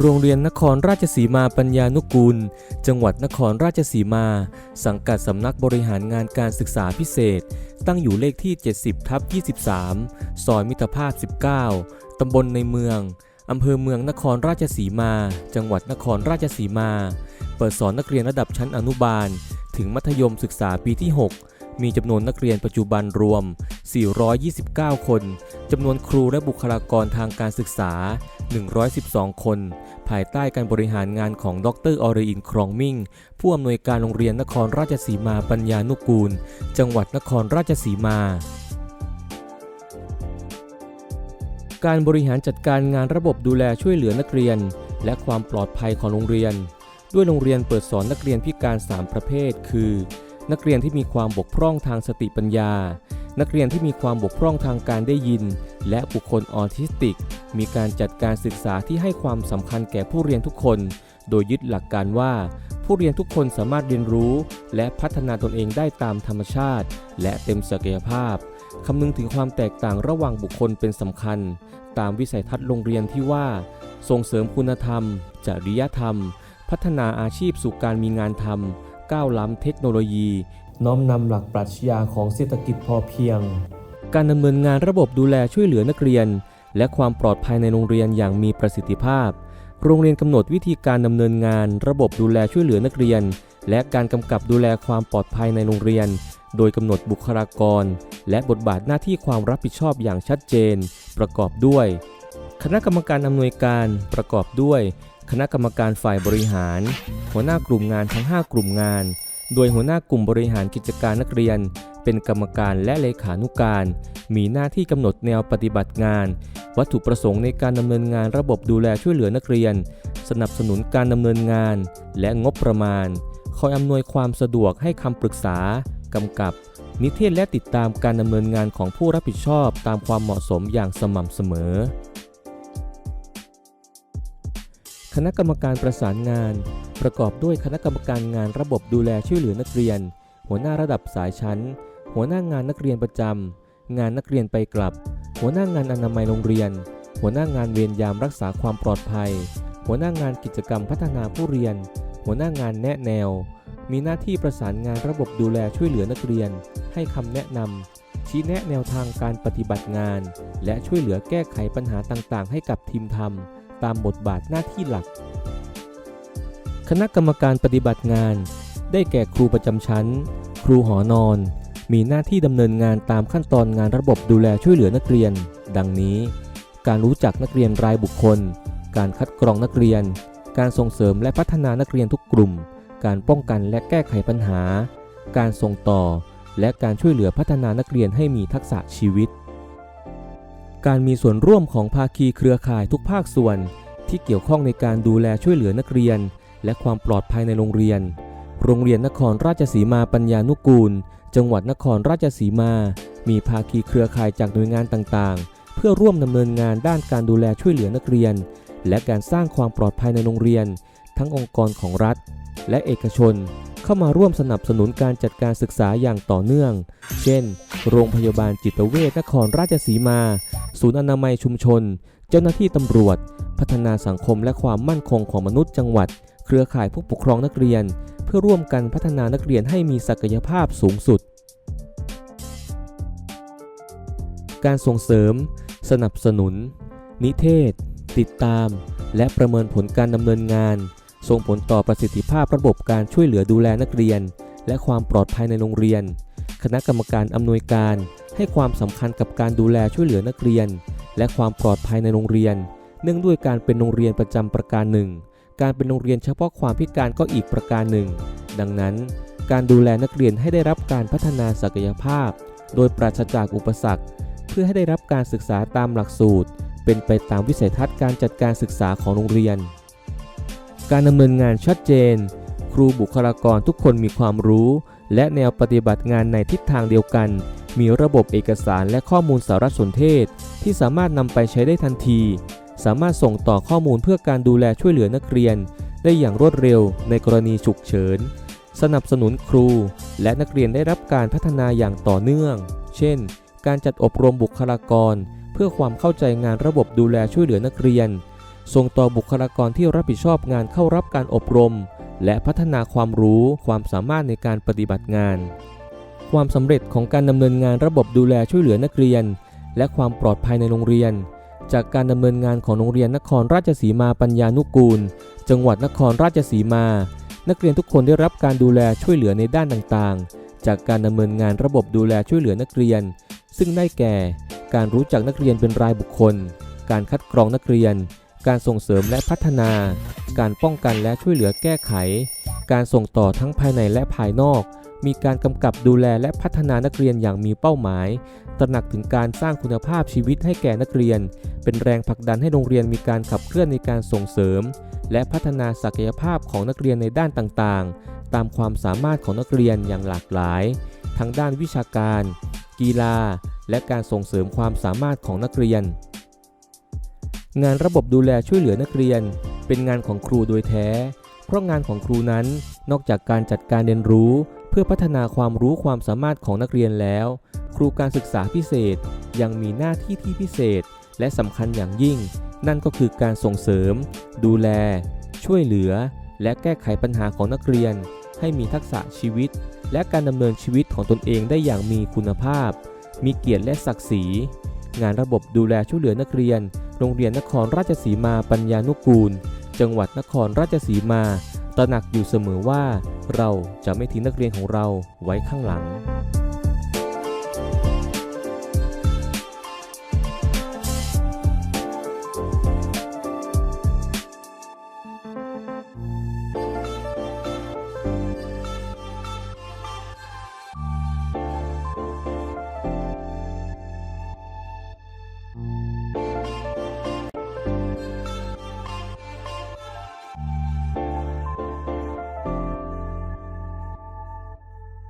โรงเรียนนครราชสีมาปัญญานุกูล จังหวัดนครราชสีมา สังกัดสำนักบริหารงานการศึกษาพิเศษ ตั้งอยู่เลขที่ 70ทับ23 ซอยมิตรภาพ 19 ตำบลในเมือง อำเภอเมืองนครราชสีมา จังหวัดนครราชสีมา เปิดสอนนักเรียนระดับชั้นอนุบาล ถึงมัธยมศึกษาปีที่ 6 มีจำนวนนักเรียนปัจจุบันรวม 429 คน จำนวนครูและบุคลากรทางการศึกษา 112 คน ภายใต้การบริหารงานของดรออรอินครองมิ่ง ผู้อำนวยการโรงเรียนนครราชสีมาปัญญานุกูล จังหวัดนครราชสีมาการบริหารจัดการงานระบบดูแลช่วยเหลือนักเรียน และความปลอดภัยของโรงเรียน ด้วยโรงเรียนเปิดสอนนักเรียนพิการ 3 ประเภท คือ นักเรียนที่มีความบกพร่องทางสติปัญญา นักเรียนที่มีความบกพร่องทางการได้ยิน และบุคคลออทิสติก มีการจัดการศึกษาที่ให้ความสำคัญแก่ผู้เรียนทุกคน โดยยึดหลักการว่า ผู้เรียนทุกคนสามารถเรียนรู้ และพัฒนาตนเองได้ตามธรรมชาติ และเต็มศักยภาพคำนึงถึงความแตกต่างระหว่างบุคคลเป็นสำคัญ ตามวิสัยทัศน์โรงเรียนที่ว่า ส่งเสริมคุณธรรม จริยธรรม พัฒนาอาชีพสู่การมีงานทำ ก้าวล้ำเทคโนโลยี น้อมนำหลักปรัชญาของเศรษฐกิจพอเพียง การดำเนินงานระบบดูแลช่วยเหลือนักเรียน และความปลอดภัยในโรงเรียนอย่างมีประสิทธิภาพ โรงเรียนกำหนดวิธีการดำเนินงาน ระบบดูแลช่วยเหลือนักเรียน และการกำกับดูแลความปลอดภัยในโรงเรียน โดยกำหนดบุคลากร และบทบาทหน้าที่ความรับผิดชอบอย่างชัดเจน ประกอบด้วย คณะกรรมการอำนวยการประกอบด้วย คณะกรรมการฝ่ายบริหาร หัวหน้ากลุ่มงานทั้ง 5 กลุ่มงาน โดยหัวหน้ากลุ่มบริหารกิจการนักเรียน เป็นกรรมการและเลขานุการ มีหน้าที่กำหนดแนวปฏิบัติงาน วัตถุประสงค์ในการดำเนินงานระบบดูแลช่วยเหลือนักเรียน สนับสนุนการดำเนินงาน และงบประมาณ คอยอำนวยความสะดวกให้คำปรึกษากำกับ นิเทศและติดตามการดำเนินงานของผู้รับผิดชอบตามความเหมาะสมอย่างสม่ำเสมอ คณะกรรมการประสานงาน ประกอบด้วยคณะกรรมการงานระบบดูแลช่วยเหลือนักเรียน หัวหน้าระดับสายชั้น หัวหน้างานนักเรียนประจำงานนักเรียนไปกลับ หัวหน้างานอนามัยโรงเรียน หัวหน้างานเวรยามรักษาความปลอดภัย หัวหน้างานกิจกรรมพัฒนาผู้เรียน หัวหน้างานแนะแนว มีหน้าที่ประสานงานระบบดูแลช่วยเหลือนักเรียน ให้คำแนะนำชี้แนะแนวทางการปฏิบัติงาน และช่วยเหลือแก้ไขปัญหาต่างๆ ให้กับทีมทำ ตามบทบาทหน้าที่หลัก คณะกรรมการปฏิบัติงาน ได้แก่ครูประจำชั้น ครูหอนอน มีหน้าที่ดำเนินงานตามขั้นตอนงานระบบดูแลช่วยเหลือนักเรียน ดังนี้ การรู้จักนักเรียนรายบุคคล การคัดกรองนักเรียน การส่งเสริมและพัฒนานักเรียนทุกกลุ่ม การป้องกันและแก้ไขปัญหา การส่งต่อ และการช่วยเหลือพัฒนานักเรียนให้มีทักษะชีวิต การมีส่วนร่วมของภาคีเครือข่ายทุกภาคส่วน ที่เกี่ยวข้องในการดูแลช่วยเหลือนักเรียน และความปลอดภัยในโรงเรียน โรงเรียนนครราชสีมาปัญญานุกูล จังหวัดนครราชสีมา มีภาคีเครือข่ายจากหน่วยงานต่างๆ เพื่อร่วมดำเนินงานด้านการดูแลช่วยเหลือนักเรียน และการสร้างความปลอดภัยในโรงเรียน ทั้งองค์กรของรัฐ และเอกชนเข้ามาร่วมสนับสนุนการจัดการศึกษาอย่างต่อเนื่อง เช่น โรงพยาบาลจิตเวชนครราชสีมา ศูนย์อนามัยชุมชน เจ้าหน้าที่ตำรวจ พัฒนาสังคมและความมั่นคงของมนุษย์จังหวัด เครือข่ายผู้ปกครองนักเรียน เพื่อร่วมกันพัฒนานักเรียนให้มีศักยภาพสูงสุด การส่งเสริม สนับสนุน นิเทศ ติดตาม และประเมินผลการดำเนินงาน ส่งผลต่อประสิทธิภาพระบบการช่วยเหลือดูแลนักเรียน และความปลอดภัยในโรงเรียน คณะกรรมการอำนวยการ ให้ความสำคัญกับการดูแลช่วยเหลือนักเรียน และความปลอดภัยในโรงเรียน เนื่องด้วยการเป็นโรงเรียนประจำประการหนึ่ง การเป็นโรงเรียนเฉพาะความพิการก็อีกประการหนึ่ง ดังนั้น การดูแลนักเรียนให้ได้รับการพัฒนาศักยภาพ โดยปราศจากอุปสรรค เพื่อให้ได้รับการศึกษาตามหลักสูตร เป็นไปตามวิสัยทัศน์การจัดการศึกษาของโรงเรียน การดำเนินงานชัดเจน ครูบุคลากรทุกคนมีความรู้ และแนวปฏิบัติงานในทิศทางเดียวกัน มีระบบเอกสารและข้อมูลสารสนเทศ ที่สามารถนำไปใช้ได้ทันที สามารถส่งต่อข้อมูลเพื่อการดูแลช่วยเหลือนักเรียน ได้อย่างรวดเร็วในกรณีฉุกเฉิน สนับสนุนครู และนักเรียนได้รับการพัฒนาอย่างต่อเนื่อง เช่น การจัดอบรมบุคลากร เพื่อความเข้าใจงานระบบดูแลช่วยเหลือนักเรียน ส่งต่อบุคลากรที่รับผิดชอบงานเข้ารับการอบรม และพัฒนาความรู้ความสามารถในการปฏิบัติงาน ความสำเร็จของการดำเนินงานระบบดูแลช่วยเหลือนักเรียน และความปลอดภัยในโรงเรียน จากการดำเนินงานของโรงเรียนนครราชสีมาปัญญานุกูล จังหวัดนครราชสีมา นักเรียนทุกคนได้รับการดูแลช่วยเหลือในด้านต่างๆ จากการดำเนินงานระบบดูแลช่วยเหลือนักเรียน ซึ่งได้แก่ การรู้จักนักเรียนเป็นรายบุคคล การคัดกรองนักเรียน การส่งเสริมและพัฒนา การป้องกันและช่วยเหลือแก้ไข การส่งต่อทั้งภายในและภายนอก มีการกำกับดูแลและพัฒนานักเรียนอย่างมีเป้าหมาย ตระหนักถึงการสร้างคุณภาพชีวิตให้แก่นักเรียน เป็นแรงผลักดันให้โรงเรียนมีการขับเคลื่อนในการส่งเสริม และพัฒนาศักยภาพของนักเรียนในด้านต่างๆ ตามความสามารถของนักเรียนอย่างหลากหลาย ทั้งด้านวิชาการ กีฬา และการส่งเสริมความสามารถของนักเรียน งานระบบดูแลช่วยเหลือนักเรียน เป็นงานของครูโดยแท้ เพราะงานของครูนั้นนอกจากการจัดการเรียนรู้ เพื่อพัฒนาความรู้ความสามารถของนักเรียนแล้ว ครูการศึกษาพิเศษยังมีหน้าที่ที่พิเศษ และสำคัญอย่างยิ่ง นั่นก็คือการส่งเสริม ดูแล ช่วยเหลือ และแก้ไขปัญหาของนักเรียน ให้มีทักษะชีวิต และการดำเนินชีวิตของตนเองได้อย่างมีคุณภาพ มีเกียรติและศักดิ์ศรี งานระบบดูแลช่วยเหลือนักเรียน โรงเรียนนครราชสีมาปัญญานุกูล จังหวัดนครราชสีมา ตระหนักอยู่เสมอว่า เราจะไม่ทิ้งนักเรียนของเราไว้ข้างหลัง